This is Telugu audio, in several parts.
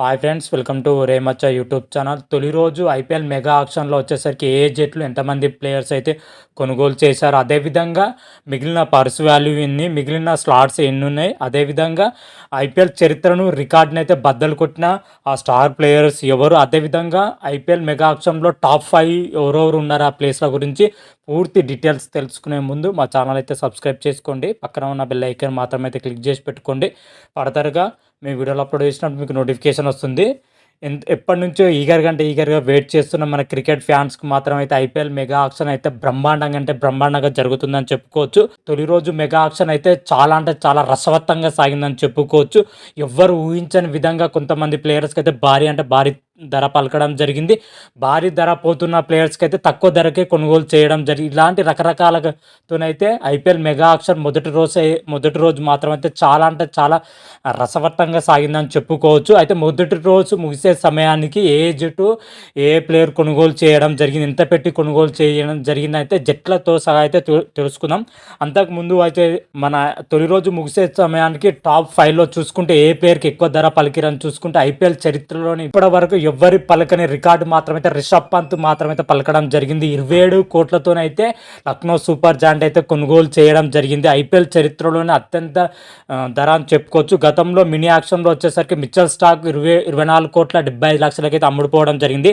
హాయ్ ఫ్రెండ్స్ వెల్కమ్ టు రేమచ్చ యూట్యూబ్ ఛానల్ తొలి రోజు ఐపీఎల్ మెగా ఆక్షన్లో వచ్చేసరికి ఏ జట్లు ఎంతమంది ప్లేయర్స్ అయితే కొనుగోలు చేశారు అదేవిధంగా మిగిలిన పర్స్ వాల్యూ ఎన్ని మిగిలిన స్లాట్స్ ఎన్ని ఉన్నాయి అదేవిధంగా ఐపీఎల్ చరిత్రను రికార్డ్ని అయితే బద్దలు కొట్టిన ఆ స్టార్ ప్లేయర్స్ ఎవరు అదేవిధంగా ఐపీఎల్ మెగా ఆక్షన్లో టాప్ ఫైవ్ ఎవరెవరు ఉన్నారు ఆ ప్లేస్ల గురించి పూర్తి డీటెయిల్స్ తెలుసుకునే ముందు మా ఛానల్ అయితే సబ్స్క్రైబ్ చేసుకోండి. పక్కన ఉన్న బెల్ ఐకాన్ మాత్రమైతే క్లిక్ చేసి పెట్టుకోండి. ఫర్దర్గా మేము వీడియోలు అప్లోడ్ చేసినప్పుడు మీకు నోటిఫికేషన్ వస్తుంది. ఎంత ఎప్పటి నుంచో ఈగర్ కంటే ఈగర్గా వెయిట్ చేస్తున్న మన క్రికెట్ ఫ్యాన్స్కి మాత్రం అయితే ఐపీఎల్ మెగా ఆక్షన్ అయితే బ్రహ్మాండంగా అంటే బ్రహ్మాండంగా జరుగుతుందని చెప్పుకోవచ్చు. తొలి రోజు మెగా ఆక్షన్ అయితే చాలా అంటే చాలా రసవత్తంగా సాగిందని చెప్పుకోవచ్చు. ఎవ్వరు ఊహించని విధంగా కొంతమంది ప్లేయర్స్కి అయితే భారీ అంటే భారీ ధర పలకడం జరిగింది. భారీ ధర పోతున్న ప్లేయర్స్కి అయితే తక్కువ ధరకే కొనుగోలు చేయడం జరిగింది ఇలాంటి రకరకాలతోనైతే ఐపీఎల్ మెగా ఆక్షన్ మొదటి రోజు మొదటి రోజు మాత్రం అయితే చాలా అంటే చాలా రసవత్తంగా సాగిందని చెప్పుకోవచ్చు. అయితే మొదటి రోజు ముగిసే సమయానికి ఏ జట్టు ఏ ప్లేయర్ కొనుగోలు చేయడం జరిగింది ఎంత పెట్టి కొనుగోలు చేయడం జరిగింది అయితే జట్లతో సహా అయితే తెలుసుకుందాం. అంతకుముందు అయితే మన తొలి రోజు ముగిసే సమయానికి టాప్ ఫైవ్లో చూసుకుంటే ఏ ప్లేయర్కి ఎక్కువ ధర పలికిరని చూసుకుంటే ఐపీఎల్ చరిత్రలోని ఇప్పటి వరకు ఎవ్వరి పలకని రికార్డు మాత్రమైతే రిషబ్ పంత్ మాత్రమైతే పలకడం జరిగింది. ఇరవై ఏడు కోట్లతోనైతే లక్నో సూపర్ జాయింట్ అయితే కొనుగోలు చేయడం జరిగింది. ఐపీఎల్ చరిత్రలోనే అత్యంత ధర అని చెప్పుకోవచ్చు. గతంలో మినీ యాక్షన్లో వచ్చేసరికి మిచ్చల్ స్టాక్ ఇరవై ఇరవై నాలుగు కోట్ల డెబ్బై ఐదు లక్షలకైతే అమ్ముడుపోవడం జరిగింది.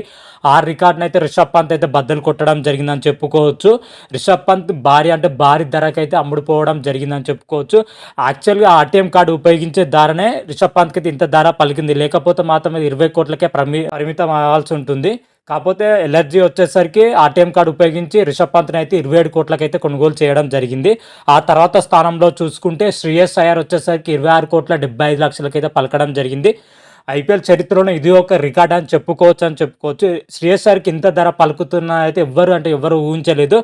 ఆ రికార్డును అయితే రిషబ్ పంత్ అయితే బద్దలు కొట్టడం జరిగిందని చెప్పుకోవచ్చు. రిషబ్ పంత్ భారీ అంటే భారీ ధరకైతే అమ్ముడుపోవడం జరిగిందని చెప్పుకోవచ్చు. యాక్చువల్గా ఆర్టీఎం కార్డు ఉపయోగించే ధరనే రిషబ్ పంత్కి అయితే ఇంత ధర పలికింది. లేకపోతే మాత్రం ఇరవై కోట్లకే ప్రమి పరిమితం అవ్వాల్సి ఉంటుంది. కాకపోతే ఎలర్జీ వచ్చేసరికి ఆర్టీఎం కార్డు ఉపయోగించి రిషబ్ పంత్ని అయితే ఇరవై ఏడు కోట్లకైతే కొనుగోలు చేయడం జరిగింది. ఆ తర్వాత స్థానంలో చూసుకుంటే శ్రేయస్ అయ్యర్ వచ్చేసరికి ఇరవై ఆరు కోట్ల డెబ్బై ఐదు లక్షలకైతే పలకడం జరిగింది. ఐపీఎల్ చరిత్రలో ఇది ఒక రికార్డ్ అని చెప్పుకోవచ్చు అని చెప్పుకోవచ్చు. శ్రేయస్ సార్కి ఇంత ధర పలుకుతున్న అయితే ఎవ్వరు అంటే ఎవరు ఊహించలేదు.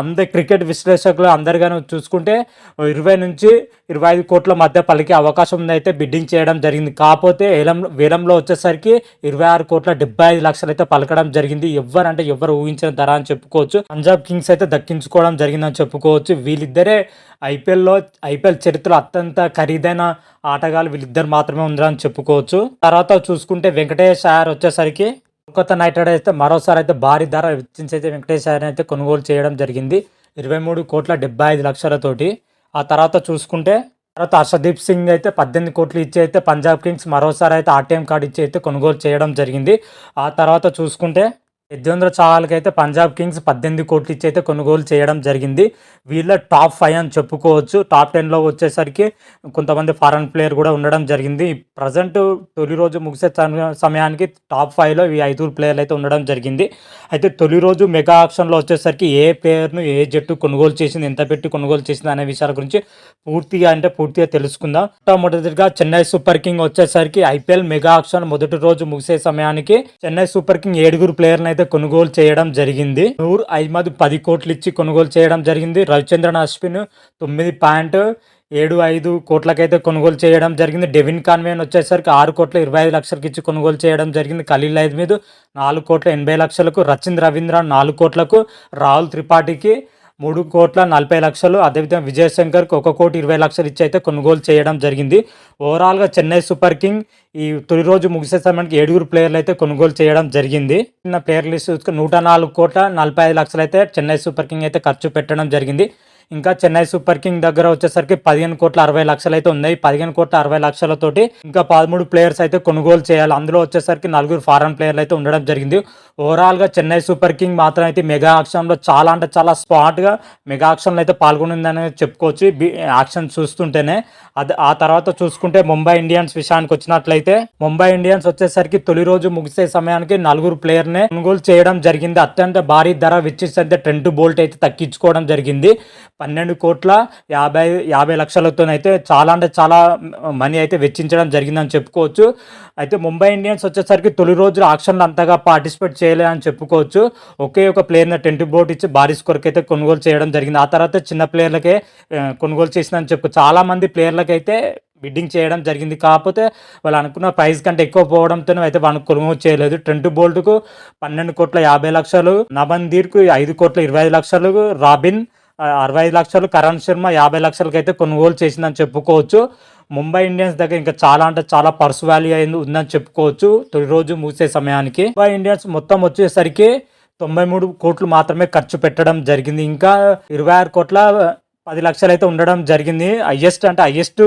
అందరి క్రికెట్ విశ్లేషకులు అందరిగాను చూసుకుంటే ఇరవై నుంచి ఇరవై ఐదు కోట్ల మధ్య పలికే అవకాశం ఉంది అయితే బిడ్డింగ్ చేయడం జరిగింది. కాకపోతే వేలం వేలంలో వచ్చేసరికి ఇరవై ఆరు కోట్ల డెబ్బై ఐదు లక్షలు అయితే పలకడం జరిగింది. ఎవ్వరు అంటే ఎవరు ఊహించిన ధర అని చెప్పుకోవచ్చు. పంజాబ్ కింగ్స్ అయితే దక్కించుకోవడం జరిగిందని చెప్పుకోవచ్చు. వీళ్ళిద్దరే ఐపీఎల్లో ఐపీఎల్ చరిత్రలో అత్యంత ఖరీదైన ఆటగాళ్ళు వీళ్ళిద్దరు మాత్రమే ఉన్నారని చెప్పుకోవచ్చు. తర్వాత చూసుకుంటే వెంకటేష్ అయ్యర్ వచ్చేసరికి కొత్త నైట్ రైడర్ అయితే మరోసారి అయితే భారీ ధర వెచ్చించి అయితే వెంకటేష్ అయ్యర్ అయితే కొనుగోలు చేయడం జరిగింది. ఇరవై మూడు కోట్ల డెబ్బై ఐదు లక్షలతోటి. ఆ తర్వాత చూసుకుంటే తర్వాత హర్షదీప్ సింగ్ అయితే పద్దెనిమిది కోట్లు ఇచ్చి అయితే పంజాబ్ కింగ్స్ మరోసారి అయితే ఆర్టీఎం కార్డు ఇచ్చి అయితే కొనుగోలు చేయడం జరిగింది. ఆ తర్వాత చూసుకుంటే యజ్వేంద్ర చాహల్కి అయితే పంజాబ్ కింగ్స్ పద్దెనిమిది కోట్లు ఇచ్చి అయితే కొనుగోలు చేయడం జరిగింది. వీళ్ళ టాప్ ఫైవ్ అని చెప్పుకోవచ్చు. టాప్ టెన్లో వచ్చేసరికి కొంతమంది ఫారెన్ ప్లేయర్ కూడా ఉండడం జరిగింది. ప్రజెంట్ తొలి రోజు ముగిసే సమయానికి టాప్ ఫైవ్లో ఈ ఐదుగురు ప్లేయర్లు అయితే ఉండడం జరిగింది. అయితే తొలి రోజు మెగా ఆప్షన్లో వచ్చేసరికి ఏ ప్లేయర్ను ఏ జట్టు కొనుగోలు చేసింది ఎంత పెట్టి కొనుగోలు చేసింది అనే విషయాల గురించి పూర్తిగా అంటే పూర్తిగా తెలుసుకుందాం. మొట్టమొదటిగా చెన్నై సూపర్ కింగ్ వచ్చేసరికి ఐపీఎల్ మెగా ఆప్షన్ మొదటి రోజు ముగిసే సమయానికి చెన్నై సూపర్ కింగ్ ఏడుగురు ప్లేయర్ని అయితే కొనుగోలు చేయడం జరిగింది. నూర్ అహ్మద్ పది కోట్లు ఇచ్చి కొనుగోలు చేయడం జరిగింది. రవిచంద్రన్ అశ్విన్ తొమ్మిది పాయింట్ ఏడు ఐదు కోట్లకైతే కొనుగోలు చేయడం జరిగింది. డెవిన్ కాన్వేన్ వచ్చేసరికి ఆరు కోట్ల ఇరవై ఐదు లక్షలకి ఇచ్చి కొనుగోలు చేయడం జరిగింది. ఖలీల్ మీద నాలుగు కోట్ల ఎనభై లక్షలకు రచింద్ రవీంద్ర నాలుగు కోట్లకు రాహుల్ త్రిపాఠికి మూడు కోట్ల నలభై లక్షలు. అదేవిధంగా విజయశంకర్కి ఒక కోటి ఇరవై లక్షలు ఇచ్చి అయితే కొనుగోలు చేయడం జరిగింది. ఓవరాల్గా చెన్నై సూపర్ కింగ్ ఈ తొలి రోజు ముగిసే సమయానికి ఏడుగురు ప్లేయర్లు అయితే కొనుగోలు చేయడం జరిగింది. చిన్న ప్లేయర్ లిస్ట్ చూసుకుని నూట నాలుగు కోట్ల నలభై ఐదు లక్షలు అయితే చెన్నై సూపర్ కింగ్ అయితే ఖర్చు పెట్టడం జరిగింది. ఇంకా చెన్నై సూపర్ కింగ్ దగ్గర వచ్చేసరికి పదిహేను కోట్ల అరవై లక్షలు అయితే ఉన్నాయి. పదిహేను కోట్ల అరవై లక్షలతోటి ఇంకా పదమూడు ప్లేయర్స్ అయితే కొనుగోలు చేయాలి. అందులో వచ్చేసరికి నలుగురు ఫారెన్ ప్లేయర్లు అయితే ఉండడం జరిగింది. ఓవరాల్గా చెన్నై సూపర్ కింగ్ మాత్రం అయితే మెగా ఆక్షన్లో చాలా అంటే చాలా స్పాట్గా మెగా ఆక్షన్లో అయితే పాల్గొనిందని చెప్పుకోవచ్చు. యాక్షన్ చూస్తుంటేనే. అది ఆ తర్వాత చూసుకుంటే ముంబై ఇండియన్స్ విషయానికి వచ్చినట్లయితే ముంబై ఇండియన్స్ వచ్చేసరికి తొలి రోజు ముగిసే సమయానికి నలుగురు ప్లేయర్నే కొనుగోలు చేయడం జరిగింది. అత్యంత భారీ ధర విచ్చిస్తే ట్రెంట్ బోల్ట్ అయితే తగ్గించుకోవడం జరిగింది. పన్నెండు కోట్ల యాభై యాభై లక్షలతోనైతే చాలా అంటే చాలా మనీ అయితే వెచ్చించడం జరిగిందని చెప్పుకోవచ్చు. అయితే ముంబై ఇండియన్స్ వచ్చేసరికి తొలి రోజులు ఆక్షన్లు అంతగా పార్టిసిపేట్ చేయలేదని చెప్పుకోవచ్చు. ఒకే ఒక ప్లేయర్ని టెంట్ బోర్డ్ ఇచ్చి భారీ స్కోర్కి అయితే కొనుగోలు చేయడం జరిగింది. ఆ తర్వాత చిన్న ప్లేయర్లకే కొనుగోలు చేసిందని చెప్పు చాలామంది ప్లేయర్లకైతే బిడ్డింగ్ చేయడం జరిగింది. కాకపోతే వాళ్ళు అనుకున్న ప్రైస్ కంటే ఎక్కువ పోవడంతో అయితే వాళ్ళు కొనుగోలు చేయలేదు. ట్రెంట్ బోల్ట్కు పన్నెండు కోట్ల యాభై లక్షలు నబందీర్కు ఐదు కోట్ల ఇరవై ఐదు లక్షలు రాబిన్ అరవై ఐదు లక్షలు కరణ్ శర్మ యాభై లక్షలకైతే కొనుగోలు చేసిందని చెప్పుకోవచ్చు. ముంబై ఇండియన్స్ దగ్గర ఇంకా చాలా అంటే చాలా పర్స్ వాల్యూ అయింది ఉందని చెప్పుకోవచ్చు. తొలి రోజు మూసే సమయానికి ముంబై ఇండియన్స్ మొత్తం వచ్చేసరికి తొంభై మూడు కోట్లు మాత్రమే ఖర్చు పెట్టడం జరిగింది. ఇంకా ఇరవై ఆరు కోట్ల పది లక్షలు అయితే ఉండడం జరిగింది. హయ్యెస్ట్ అంటే హయ్యెస్ట్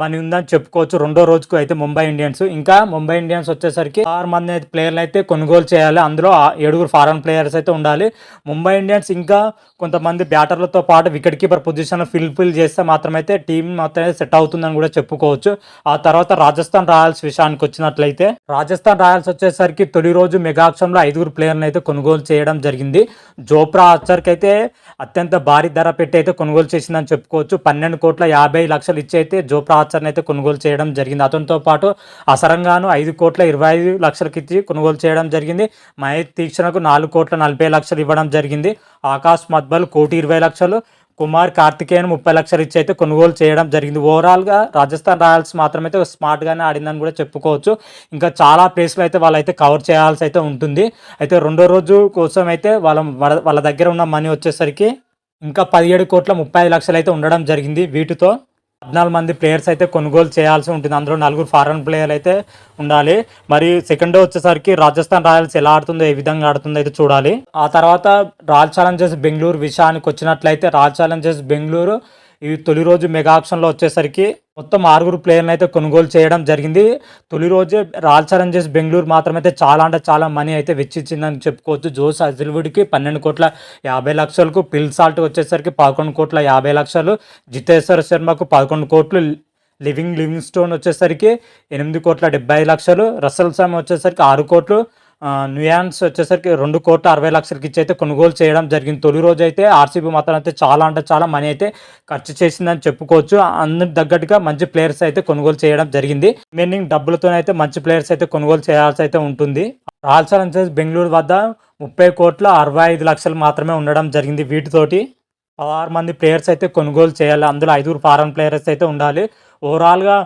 మనీ ఉందని చెప్పుకోవచ్చు. రెండో రోజుకు అయితే ముంబై ఇండియన్స్. ఇంకా ముంబై ఇండియన్స్ వచ్చేసరికి ఆరు మంది అయితే ప్లేయర్లు అయితే కొనుగోలు చేయాలి. అందులో ఏడుగురు ఫారెన్ ప్లేయర్స్ అయితే ఉండాలి. ముంబై ఇండియన్స్ ఇంకా కొంతమంది బ్యాటర్లతో పాటు వికెట్ కీపర్ పొజిషన్ ఫిల్ చేస్తే మాత్రమైతే టీం మాత్రమే సెట్ అవుతుందని కూడా చెప్పుకోవచ్చు. ఆ తర్వాత రాజస్థాన్ రాయల్స్ విషయానికి వచ్చినట్లయితే రాజస్థాన్ రాయల్స్ వచ్చేసరికి తొలి రోజు మెగాక్షంలో ఐదుగురు ప్లేయర్లు అయితే కొనుగోలు చేయడం జరిగింది. జోప్రా ఆచర్కి అయితే అత్యంత భారీ ధర పెట్టి అయితే కొనుగోలు చేసిందని చెప్పుకోవచ్చు. పన్నెండు కోట్ల యాభై లక్షలు ఇచ్చి అయితే జోప్రా ఆర్చర్ని అయితే కొనుగోలు చేయడం జరిగింది. అతనితో పాటు అసరంగాను ఐదు కోట్ల ఇరవై ఐదు లక్షలకి ఇచ్చి కొనుగోలు చేయడం జరిగింది. మహేష్ తీక్షణకు నాలుగు కోట్ల నలభై లక్షలు ఇవ్వడం జరిగింది. ఆకాష్ మద్బల్ కోటి ఇరవై లక్షలు. కుమార్ కార్తికేయన్ ముప్పై లక్షలు ఇచ్చి అయితే కొనుగోలు చేయడం జరిగింది. ఓవరాల్గా రాజస్థాన్ రాయల్స్ మాత్రమైతే స్మార్ట్గానే ఆడిందని కూడా చెప్పుకోవచ్చు. ఇంకా చాలా ప్లేస్లు అయితే వాళ్ళైతే కవర్ చేయాల్సి అయితే ఉంటుంది. అయితే రెండో రోజు కోసం అయితే వాళ్ళ వాళ్ళ- వాళ్ళ దగ్గర ఉన్న మనీ వచ్చేసరికి ఇంకా పదిహేడు కోట్ల ముప్పై ఐదు లక్షలు అయితే ఉండడం జరిగింది వీటితో. పద్నాలుగు మంది ప్లేయర్స్ అయితే కొనుగోలు చేయాల్సి ఉంటుంది. అందులో నలుగురు ఫారెన్ ప్లేయర్లు అయితే ఉండాలి. మరి సెకండ్ డే వచ్చేసరికి రాజస్థాన్ రాయల్స్ ఎలా ఆడుతుందో ఏ విధంగా ఆడుతుందో అయితే చూడాలి. ఆ తర్వాత రాయల్ ఛాలెంజర్స్ బెంగళూరు విషయానికి వచ్చినట్లయితే రాయల్ ఛాలెంజర్స్ బెంగళూరు ఈ తొలి రోజు మెగా ఆప్షన్లో వచ్చేసరికి మొత్తం ఆరుగురు ప్లేయర్లు అయితే కొనుగోలు చేయడం జరిగింది. తొలి రోజే రాయల్ ఛాలెంజర్స్ బెంగళూరు మాత్రమైతే చాలా అంటే చాలా మనీ అయితే వెచ్చించిందని చెప్పుకోవచ్చు. జోస్ అజిల్వుడ్కి పన్నెండు కోట్ల యాభై లక్షలకు పిల్ సాల్ట్ వచ్చేసరికి పదకొండు కోట్ల యాభై లక్షలు జితేశ్వర శర్మకు పదకొండు కోట్లు లివింగ్ లివింగ్ స్టోన్ వచ్చేసరికి ఎనిమిది కోట్ల డెబ్బై ఐదు లక్షలు రసల్ సామ్ వచ్చేసరికి ఆరు కోట్లు న్యూయాన్స్ వచ్చేసరికి రెండు కోట్ల అరవై లక్షలకి ఇచ్చి అయితే కొనుగోలు చేయడం జరిగింది. తొలి రోజు అయితే ఆర్సీబీ మాత్రం అయితే చాలా అంటే చాలా మనీ అయితే ఖర్చు చేసిందని చెప్పుకోవచ్చు. అందరికి తగ్గట్టుగా మంచి ప్లేయర్స్ అయితే కొనుగోలు చేయడం జరిగింది. మీనింగ్ డబ్బులతో అయితే మంచి ప్లేయర్స్ అయితే కొనుగోలు చేయాల్సి అయితే ఉంటుంది. రాయల్ ఛాలెంజర్స్ బెంగళూరు వద్ద ముప్పై కోట్ల అరవై ఐదు లక్షలు మాత్రమే ఉండడం జరిగింది వీటితోటి. పదహారు మంది ప్లేయర్స్ అయితే కొనుగోలు చేయాలి. అందులో ఐదుగురు ఫారెన్ ప్లేయర్స్ అయితే ఉండాలి. ఓవరాల్గా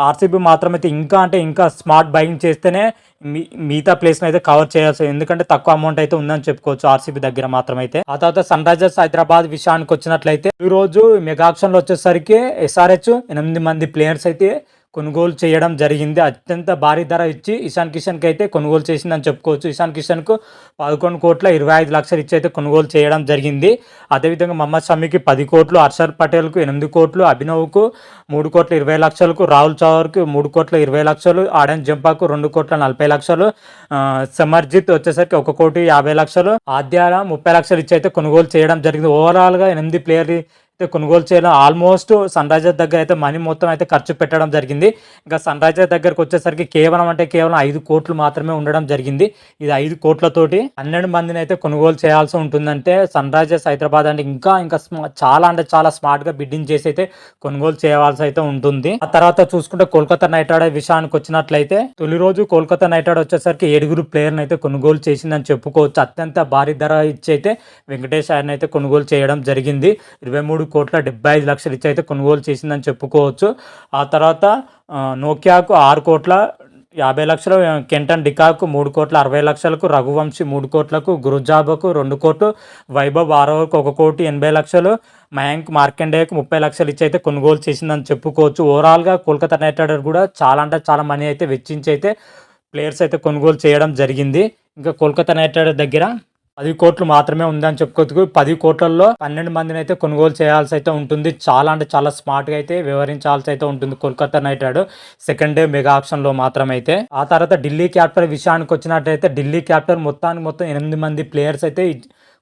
ఆర్సీబీ మాత్రం అయితే ఇంకా అంటే ఇంకా స్మార్ట్ బయింగ్ చేస్తేనే మీ మిగతా ప్లేస్ని అయితే కవర్ చేయాల్సి ఎందుకంటే తక్కువ అమౌంట్ అయితే ఉందని చెప్పుకోవచ్చు ఆర్సీబీ దగ్గర మాత్రం అయితే ఆ తర్వాత సన్ రైజర్స్ హైదరాబాద్ విషయానికి వచ్చినట్లయితే ఈ రోజు మెగా వచ్చేసరికి ఎస్ఆర్హెచ్ ఎనిమిది మంది ప్లేయర్స్ అయితే కొనుగోలు చేయడం జరిగింది. అత్యంత భారీ ధర ఇచ్చి ఇషాన్ కిషన్కి అయితే కొనుగోలు చేసిందని చెప్పుకోవచ్చు. ఇషాన్ కిషన్కు పదకొండు కోట్ల ఇరవై ఐదు లక్షలు ఇచ్చి అయితే కొనుగోలు చేయడం జరిగింది. అదేవిధంగా మహమ్మద్ షమీకి పది కోట్లు హర్షర్ పటేల్కు ఎనిమిది కోట్లు అభినవ్కు మూడు కోట్ల ఇరవై లక్షలకు రాహుల్ చౌర్కి మూడు కోట్ల ఇరవై లక్షలు ఆడన్ జంపాకు రెండు కోట్ల నలభై లక్షలు సమర్జిత్ వచ్చేసరికి ఒక కోటి యాభై లక్షలు ఆద్యాల ముప్పై లక్షలు ఇచ్చి అయితే కొనుగోలు చేయడం జరిగింది. ఓవరాల్గా ఎనిమిది ప్లేయర్ కొనుగోలు చేయడం ఆల్మోస్ట్ సన్ రైజర్స్ దగ్గర అయితే మనీ మొత్తం అయితే ఖర్చు పెట్టడం జరిగింది. ఇంకా సన్ రైజర్స్ దగ్గరకు వచ్చేసరికి కేవలం అంటే కేవలం ఐదు కోట్లు మాత్రమే ఉండడం జరిగింది. ఇది ఐదు కోట్లతోటి పన్నెండు మందిని అయితే కొనుగోలు చేయాల్సి ఉంటుందంటే సన్ రైజర్స్ హైదరాబాద్ అంటే ఇంకా ఇంకా చాలా అంటే చాలా స్మార్ట్గా బిడ్డింగ్ చేసి అయితే కొనుగోలు చేయాల్సి అయితే ఉంటుంది. ఆ తర్వాత చూసుకుంటే కోల్కతా నైట్ రైడర్ విషయానికి వచ్చినట్లయితే తొలి రోజు కోల్కతా నైట్ రైడర్ వచ్చేసరికి ఏడుగురు ప్లేయర్ని అయితే కొనుగోలు చేసిందని చెప్పుకోవచ్చు. అత్యంత భారీ ధర ఇచ్చి అయితే వెంకటేష్ ఆయన అయితే కొనుగోలు చేయడం జరిగింది. ఇరవై మూడు కోట్ల డెబ్బై ఐదు లక్షలు ఇచ్చి అయితే కొనుగోలు చేసిందని చెప్పుకోవచ్చు. ఆ తర్వాత నోకియాకు ఆరు కోట్ల యాభై లక్షలు కెంటన్ డికాకు మూడు కోట్ల అరవై లక్షలకు రఘువంశీ మూడు కోట్లకు గురుజాబకు రెండు కోట్లు వైభవ్ ఆరోకు ఒక కోటి ఎనభై లక్షలు మయాంక్ మార్కెండేకు ముప్పై లక్షలు ఇచ్చి అయితే కొనుగోలు చేసిందని చెప్పుకోవచ్చు. ఓవరాల్గా కోల్కతా నైట్ రైడర్ కూడా చాలా అంటే చాలా మనీ అయితే వెచ్చించి అయితే ప్లేయర్స్ అయితే కొనుగోలు చేయడం జరిగింది. ఇంకా కోల్కతా నైట్ రైడర్ దగ్గర పది కోట్లు మాత్రమే ఉందని చెప్పుకోవచ్చు పది కోట్లలో పన్నెండు మందిని అయితే కొనుగోలు చేయాల్సి అయితే ఉంటుంది. చాలా అంటే చాలా స్మార్ట్గా అయితే వివరించాల్సి అయితే ఉంటుంది Kolkata knight rider second day mega ఆప్షన్లో మాత్రమైతే. ఆ తర్వాత ఢిల్లీ క్యాపిటల్ విషయానికి వచ్చినట్టయితే ఢిల్లీ క్యాపిటల్ మొత్తానికి మొత్తం ఎనిమిది మంది ప్లేయర్స్ అయితే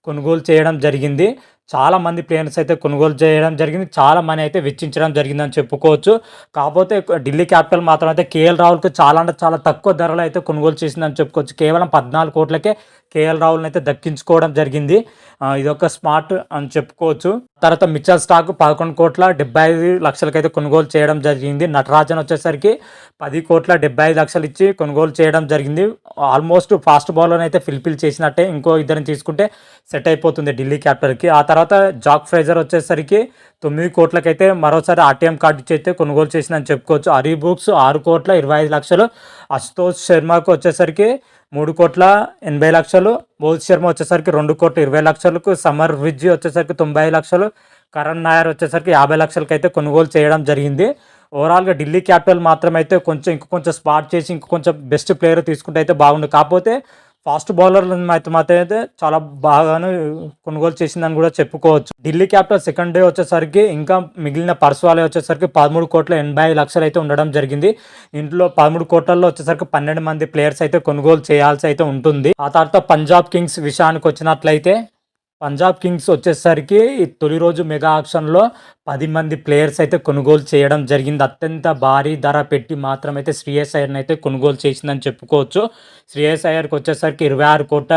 కొనుగోలు చేయడం జరిగింది. చాలా మంది ప్లేయర్స్ అయితే కొనుగోలు చేయడం జరిగింది. చాలా మనీ అయితే వెచ్చించడం జరిగిందని చెప్పుకోవచ్చు. కాకపోతే ఢిల్లీ క్యాపిటల్ మాత్రం అయితే కేఎల్ రాహుల్కి చాలా అంటే చాలా తక్కువ ధరలో అయితే కొనుగోలు చేసిందని చెప్పుకోవచ్చు. కేవలం పద్నాలుగు కోట్లకే కేఎల్ రాహుల్ని అయితే దక్కించుకోవడం జరిగింది. ఇదొక స్మార్ట్ అని చెప్పుకోవచ్చు. తర్వాత మిచ్చల్ స్టాక్ పదకొండు కోట్ల డెబ్బై ఐదు లక్షలకైతే కొనుగోలు చేయడం జరిగింది. నటరాజన్ వచ్చేసరికి పది కోట్ల డెబ్బై ఐదు లక్షలు ఇచ్చి కొనుగోలు చేయడం జరిగింది. ఆల్మోస్ట్ ఫాస్ట్ బౌలర్ అయితే ఫిల్ఫిల్ చేసినట్టే ఇంకో ఇద్దరిని తీసుకుంటే సెట్ అయిపోతుంది ఢిల్లీ క్యాపిటల్కి. ఆ తర్వాత జాక్ ఫ్రైజర్ వచ్చేసరికి తొమ్మిది కోట్లకైతే మరోసారి ఆర్టీఎం కార్డు చేస్తే అయితే కొనుగోలు చేసిందని చెప్పుకోవచ్చు. హరి బుక్స్ ఆరు కోట్ల ఇరవై ఐదు లక్షలు. అశుతోష్ శర్మకు వచ్చేసరికి మూడు కోట్ల ఎనభై లక్షలు. మోహిత్ శర్మ వచ్చేసరికి రెండు కోట్ల ఇరవై లక్షలకు. సమర్ విజ్జి వచ్చేసరికి తొంభై లక్షలు. కరణ్ నాయర్ వచ్చేసరికి యాభై లక్షలకి అయితే కొనుగోలు చేయడం జరిగింది. ఓవరాల్గా ఢిల్లీ క్యాపిటల్ మాత్రం అయితే కొంచెం ఇంకొంచెం స్పాట్ చేసి ఇంకొంచెం బెస్ట్ ప్లేయర్ తీసుకుంటే అయితే బాగుండు. కాకపోతే ఫాస్ట్ బౌలర్లు అయితే మాత్రం అయితే చాలా బాగాను కొనుగోలు చేసిందని కూడా చెప్పుకోవచ్చు. ఢిల్లీ క్యాపిటల్ సెకండ్ డే వచ్చేసరికి ఇంకా మిగిలిన పర్సువాలే వచ్చేసరికి పదమూడు కోట్ల ఎనభై లక్షలు అయితే ఉండడం జరిగింది. ఇంట్లో పదమూడు కోట్లలో వచ్చేసరికి పన్నెండు మంది ప్లేయర్స్ అయితే కొనుగోలు చేయాల్సి అయితే ఉంటుంది. ఆ తర్వాత పంజాబ్ కింగ్స్ విషయానికి వచ్చినట్లయితే పంజాబ్ కింగ్స్ వచ్చేసరికి ఈ తొలి రోజు మెగా ఆక్షన్లో పది మంది ప్లేయర్స్ అయితే కొనుగోలు చేయడం జరిగింది. అత్యంత భారీ ధర పెట్టి మాత్రమైతే శ్రేయస్ అయ్యర్ని అయితే కొనుగోలు చేసిందని చెప్పుకోవచ్చు. శ్రేయస్ అయ్యర్కి వచ్చేసరికి ఇరవై ఆరు కోట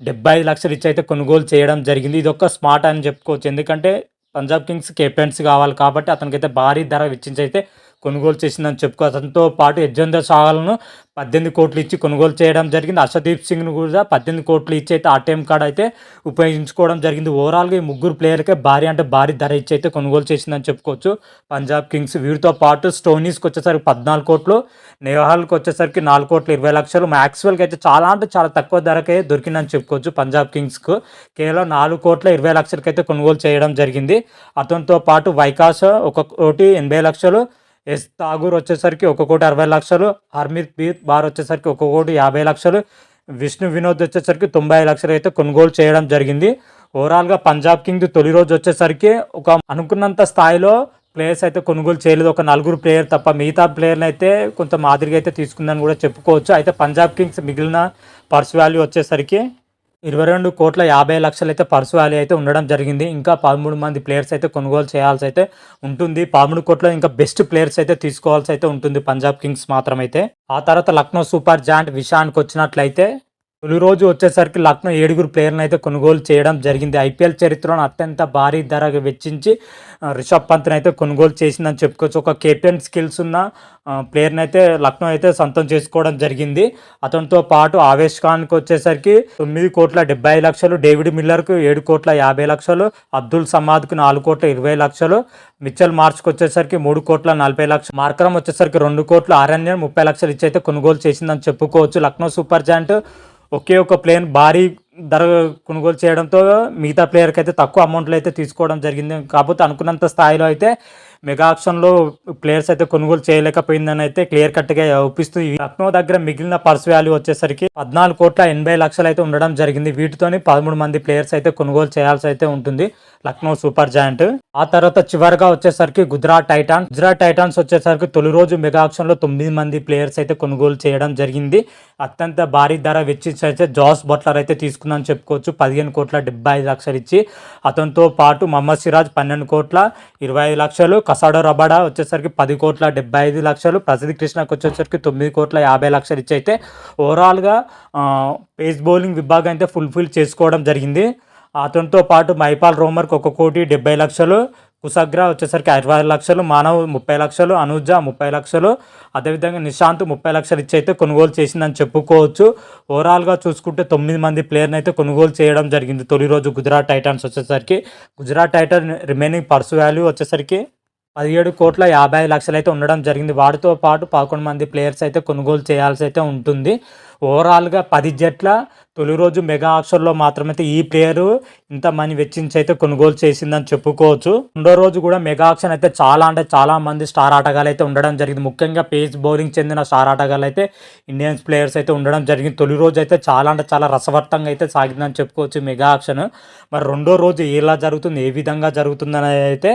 డెబ్బై ఐదు లక్షలు ఇచ్చి అయితే కొనుగోలు చేయడం జరిగింది. ఇది ఒక స్మార్ట్ అని చెప్పుకోవచ్చు. ఎందుకంటే పంజాబ్ కింగ్స్ కెప్టెన్స్ కావాలి కాబట్టి అతనికైతే భారీ ధర వెచ్చించి అయితే కొనుగోలు చేసిందని చెప్పుకో. అతనితో పాటు యజ్వేంద్ర చాహల్ను పద్దెనిమిది కోట్లు ఇచ్చి కొనుగోలు చేయడం జరిగింది. హర్షదీప్ సింగ్ను కూడా పద్దెనిమిది కోట్లు ఇచ్చి అయితే ఆ టైం కార్డ్ అయితే ఉపయోగించుకోవడం జరిగింది. ఓవరాల్గా ఈ ముగ్గురు ప్లేయర్కే భారీ అంటే భారీ ధర ఇచ్చి అయితే కొనుగోలు చేసిందని చెప్పుకోవచ్చు. పంజాబ్ కింగ్స్ వీరితో పాటు స్టోనీస్కి వచ్చేసరికి పద్నాలుగు కోట్లు నేహాల్కి వచ్చేసరికి నాలుగు కోట్లు ఇరవై లక్షలు. మ్యాక్స్వెల్కి అయితే చాలా అంటే చాలా తక్కువ ధరకే దొరికిందని చెప్పుకోవచ్చు పంజాబ్ కింగ్స్కు. కేవలం నాలుగు కోట్ల ఇరవై లక్షలకైతే కొనుగోలు చేయడం జరిగింది. అతనితో పాటు వైకాస్ ఒక కోటి ఎనభై లక్షలు ఎస్ తాగూర్ వచ్చేసరికి ఒక కోటి అరవై లక్షలు హర్మిత్ బీత్ బార్ వచ్చేసరికి ఒక కోటి యాభై లక్షలు విష్ణు వినోద్ వచ్చేసరికి తొంభై లక్షలు అయితే కొనుగోలు చేయడం జరిగింది. ఓవరాల్గా పంజాబ్ కింగ్ తొలి రోజు వచ్చేసరికి ఒక అనుకున్నంత స్థాయిలో ప్లేయర్స్ అయితే కొనుగోలు చేయలేదు. ఒక నలుగురు ప్లేయర్ తప్ప మిగతా ప్లేయర్ని అయితే కొంత మాదిరిగా అయితే తీసుకుందని కూడా చెప్పుకోవచ్చు. అయితే పంజాబ్ కింగ్స్ మిగిలిన పర్స్ వాల్యూ వచ్చేసరికి ఇరవై రెండు కోట్ల యాభై లక్షలు అయితే పర్సు వాల్యూ అయితే ఉండడం జరిగింది. ఇంకా పదమూడు మంది ప్లేయర్స్ అయితే కొనుగోలు చేయాల్సి అయితే ఉంటుంది. పదమూడు కోట్ల ఇంకా బెస్ట్ ప్లేయర్స్ అయితే తీసుకోవాల్సి అయితే ఉంటుంది పంజాబ్ కింగ్స్ మాత్రమైతే. ఆ తర్వాత లక్నో సూపర్ జాయింట్ విషయానికి వచ్చినట్లయితే తొలి రోజు వచ్చేసరికి లక్నో ఏడుగురు ప్లేయర్లను అయితే కొనుగోలు చేయడం జరిగింది. ఐపీఎల్ చరిత్రలో అత్యంత భారీ ధర వెచ్చించి రిషబ్ పంత్ని అయితే కొనుగోలు చేసిందని చెప్పుకోవచ్చు. ఒక కెప్టెన్ స్కిల్స్ ఉన్న ప్లేయర్ని అయితే లక్నో అయితే సొంతం చేసుకోవడం జరిగింది. అతనితో పాటు ఆవేష్ ఖాన్కి వచ్చేసరికి తొమ్మిది కోట్ల డెబ్బై లక్షలు డేవిడ్ మిల్లర్కు ఏడు కోట్ల యాభై లక్షలు అబ్దుల్ సమాద్కు నాలుగు కోట్ల ఇరవై లక్షలు మిచ్చల్ మార్చ్కి వచ్చేసరికి మూడు కోట్ల నలభై లక్షలు మార్కరం వచ్చేసరికి రెండు కోట్ల ఆరణ్యం ముప్పై లక్షలు ఇచ్చి అయితే కొనుగోలు చేసిందని చెప్పుకోవచ్చు. లక్నో సూపర్ జాయింట్ ఒకే ఒక ప్లేన్ భారీ ధర కొనుగోలు చేయడంతో మిగతా ప్లేయర్కి అయితే తక్కువ అమౌంట్లో అయితే తీసుకోవడం జరిగింది. కాకపోతే అనుకున్నంత స్థాయిలో అయితే మెగా ఆప్షన్లో ప్లేయర్స్ అయితే కొనుగోలు చేయలేకపోయిందని అయితే క్లియర్ కట్గా ఒప్పిస్తూ లక్నో దగ్గర మిగిలిన పర్స్ వాల్యూ వచ్చేసరికి పద్నాలుగు కోట్ల ఎనభై లక్షలు అయితే ఉండడం జరిగింది. వీటితోని పదమూడు మంది ప్లేయర్స్ అయితే కొనుగోలు చేయాల్సి అయితే ఉంటుంది. Lucknow super giant. ఆ తర్వాత చివరిగా వచ్చేసరికి గుజరాత్ టైటాన్ గుజరాత్ టైటాన్స్ వచ్చేసరికి తొలి రోజు మెగా ఆప్షన్లో తొమ్మిది మంది ప్లేయర్స్ అయితే కొనుగోలు చేయడం జరిగింది. అత్యంత భారీ ధర వెచ్చించి అయితే జాస్ బట్లర్ అయితే తీసుకుందని చెప్పుకోవచ్చు. పదిహేను కోట్ల డెబ్బై ఐదు లక్షలు ఇచ్చి అతనితో పాటు మహమ్మద్ సిరాజ్ పన్నెండు కోట్ల ఇరవై ఐదు లక్షలు కసాడో రబాడా వచ్చేసరికి పది కోట్ల డెబ్బై ఐదు లక్షలు ప్రసిద్ధి కృష్ణకు వచ్చేసరికి తొమ్మిది కోట్ల యాభై లక్షలు ఇచ్చి అయితే ఓవరాల్గా పేస్ బౌలింగ్ విభాగం అయితే ఫుల్ఫిల్ చేసుకోవడం జరిగింది. అతనితో పాటు మైపాల్ రోమర్కి ఒక కోటి డెబ్బై లక్షలు కుసగ్రా వచ్చేసరికి అరవై లక్షలు మానవ్ ముప్పై లక్షలు అనుజ ముప్పై లక్షలు అదేవిధంగా నిశాంత్ ముప్పై లక్షలు ఇచ్చి అయితే కొనుగోలు చేసిందని చెప్పుకోవచ్చు. ఓవరాల్గా చూసుకుంటే తొమ్మిది మంది ప్లేయర్ని అయితే కొనుగోలు చేయడం జరిగింది తొలి రోజు గుజరాత్ టైటన్స్ వచ్చేసరికి. Gujarat titan remaining purse value వచ్చేసరికి పదిహేడు కోట్ల యాభై లక్షలు అయితే ఉండడం జరిగింది. వాటితో పాటు పదకొండు మంది ప్లేయర్స్ అయితే కొనుగోలు చేయాల్సి అయితే ఉంటుంది. ఓవరాల్గా పది జట్ల తొలి రోజు మెగా ఆక్షన్లో మాత్రమైతే ఈ ప్లేయరు ఇంత మనీ వెచ్చించి అయితే కొనుగోలు చేసిందని చెప్పుకోవచ్చు. రెండో రోజు కూడా మెగా ఆక్షన్ అయితే చాలా అంటే చాలా మంది స్టార్ ఆటగాళ్ళు అయితే ఉండడం జరిగింది. ముఖ్యంగా పేస్ బౌలింగ్ చెందిన స్టార్ ఆటగాళ్ళు అయితే ఇండియన్స్ ప్లేయర్స్ అయితే ఉండడం జరిగింది. తొలి రోజు అయితే చాలా అంటే చాలా రసవర్తంగా అయితే సాగిందని చెప్పుకోవచ్చు మెగా ఆక్షన్. మరి రెండో రోజు ఎలా జరుగుతుంది ఏ విధంగా జరుగుతుందని అయితే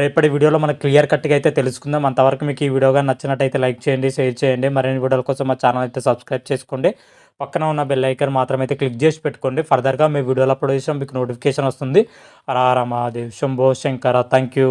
రేపటి వీడియోలో మనం క్లియర్ కట్గా అయితే తెలుసుకుందాం. అంతవరకు మీకు ఈ వీడియోగా నచ్చినట్టయితే లైక్ చేయండి షేర్ చేయండి. మరిన్ని వీడియోల కోసం మా ఛానల్ అయితే సబ్స్క్రైబ్ చేసుకోండి. పక్కన ఉన్న బెల్ ఐకన్ మాత్రమైతే క్లిక్ చేసి పెట్టుకోండి. ఫర్దర్గా మీ వీడియోలు అప్లోడ్ చేసాం మీకు నోటిఫికేషన్ వస్తుంది. రారా దేవ్ శంభో శంకర థ్యాంక్ యూ